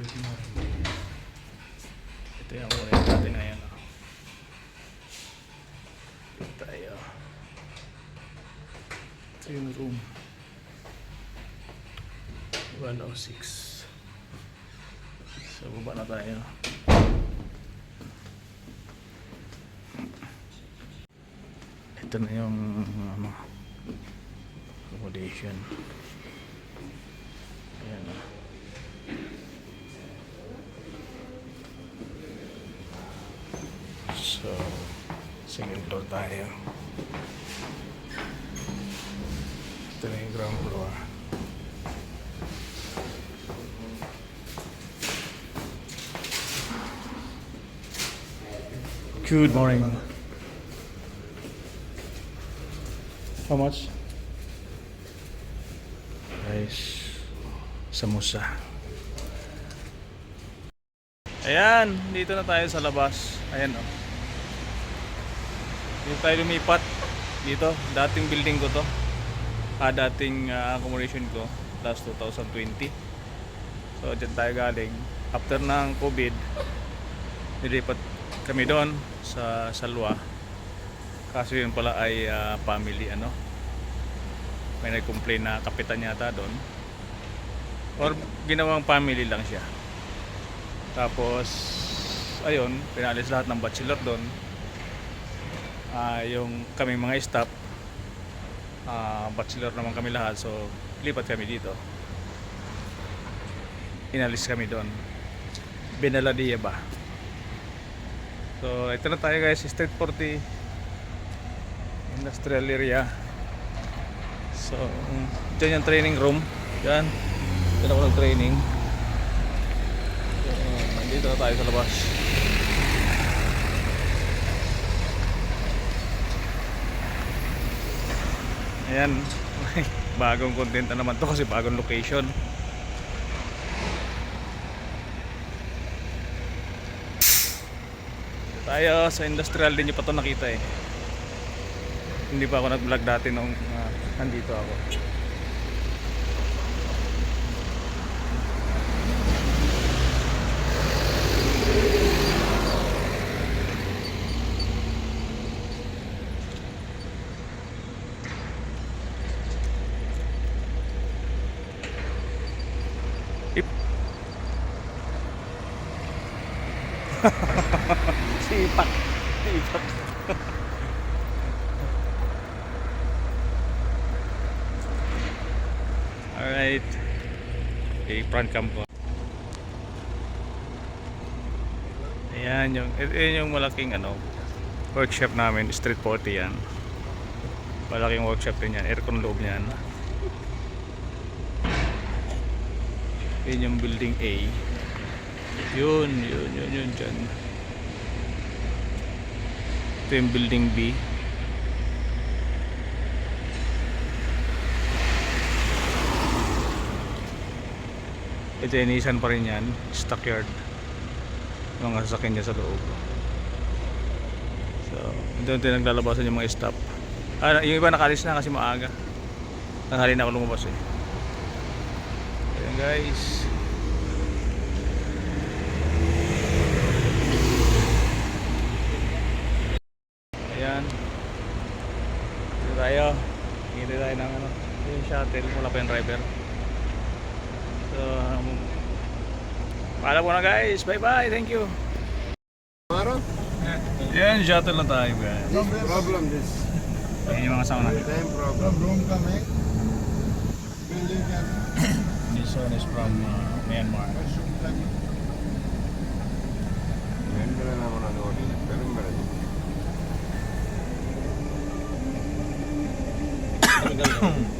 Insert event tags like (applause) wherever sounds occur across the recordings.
Good morning. Ito yung ulit natin ngayon. Dito tayo. Ito yung room. 106. So, baba na tayo. Ito na yung ano, accommodation. Ayan oh. So, second floor tayo. Ito na yung ground floor. Good morning. How much? Guys, samosa. Ayan, dito na tayo sa labas. Ayan oh. Dito tayo lumipat. Dito, dating building ko to. Ah, dating ah, accommodation ko last 2020. So, dyan tayo galing. After ng COVID, nilipat kami doon sa Salwa. Kaso yun pala ay ah, family ano. May nag-complain na kapitan yata doon. Or ginawang family lang siya. Tapos, ayun, pinalis lahat ng bachelor doon. Ah, yung kami mga staff, ah, bachelor naman kami lahat, so lipat kami dito. Inalis kami doon. Benaladia ba? So, ito na tayo guys, Street 40 Industrial area. So, dyan yung training room. Yan. Dyan ako nag-training. So, nandito na tayo sa labas. Ayan. (laughs) bagong content na naman to kasi bagong location. Tayo sa industrial din nyo pa to nakita eh. Hindi pa ako nag-vlog dati nung ah, nandito ako. Ip. (laughs) Sipak. Sipak. Alright. Okay, front cam ko. Ayan yung, ito yun yung malaking ano, workshop namin, Street 40 yan. Malaking workshop din yan, aircon loob niyan. Yun yung building A. Yun, yun, yun, yun dyan. Ito yung building B. Ito yung Nissan pa rin yan. Stockyard. Mga sasakyan niya sa loob. So, doon din naglalabasan yung mga staff. Ah, yung iba nakalis na kasi maaga. Tanghali na ako lumabas eh. Ayan guys. Ayan. Dito tayo. Hintay tayo ng ano. Shuttle. Wala pa yung driver. So, um, paalam muna guys. Bye bye. Thank you. Tomorrow? Yan, shuttle na tayo guys. No problem this. Ayan yung mga natin. Same problem. room can This one is from uh, Myanmar. mushroom coming. (coughs)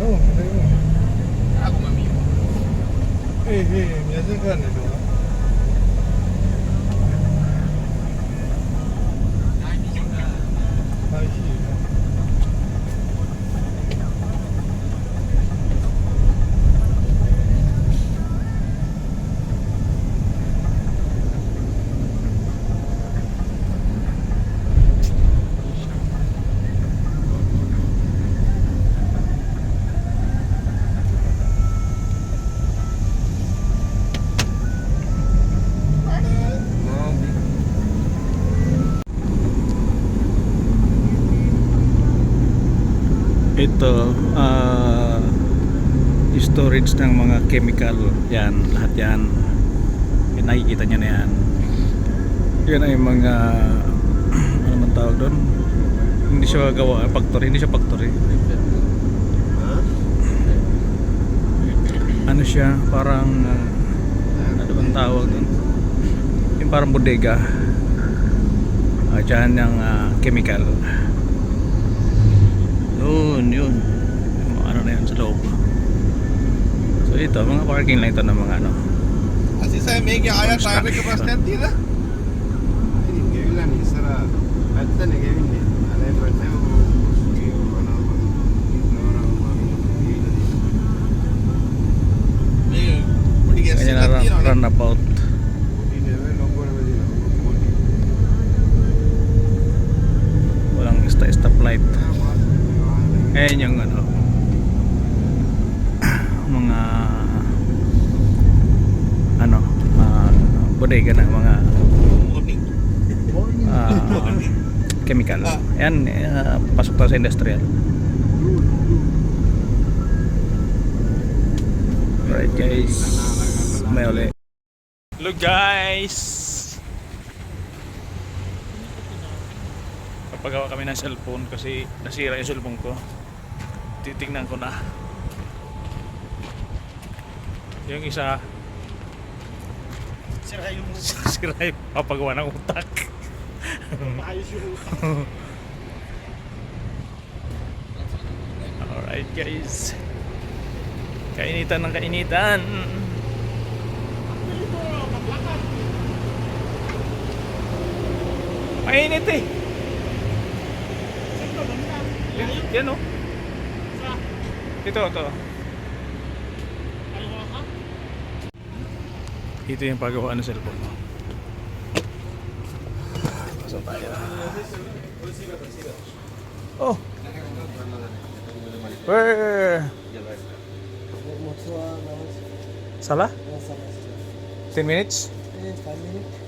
ဟုတ်မသိဘူးအဲ့ဒါကမမီဘူးအေးအေးမျက်စိကနေတော့ ito ah storage ng mga chemical yan lahat yan. Yan nakikita nyo na yan. Yan ay mga (clears throat) ano man tawag doon? Hindi siya gawa factory hindi siya factory. Ano siya? Parang ah, ano bang tawag doon? Yung parang bodega. Uh, dyan yung ah, chemical Yun, yun. Yung mga ano na yun sa loob. So ito, mga parking lang ito ng mga ano. Kasi sa mega kaya tayo ke bus stand di na. Hindi gawin ni sara. At tan gawin ni. Kanya na run, run about Ayan yung ano. (clears throat) Mga ano, ah, bodega ng mga ah, chemical. Ayan, ah, pasok tayo sa industrial. Alright guys. May uli. Hello guys. Papagawa kami ng cellphone kasi nasira yung cellphone ko. Titingnan ko na. Yung isa Sira yung (laughs) sira yung papagawa ng utak. ayos yung Alright guys. Kainitan ng kainitan. Mainit eh. Yan o. Ito, ito. Ito yung paggawa ng cellphone mo. Pasok tayo. Oh! Where? Salah? 10 minutes?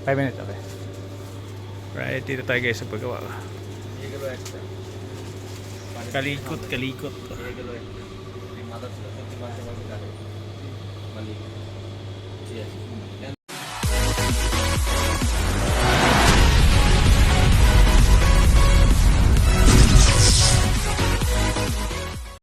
5 minutes, okay. Right, dito tayo guys sa paggawa. Kalikot, kalikot. Mother ছিল প্রতি মাসে মাসে গাড়ি মালিক ঠিক আছে।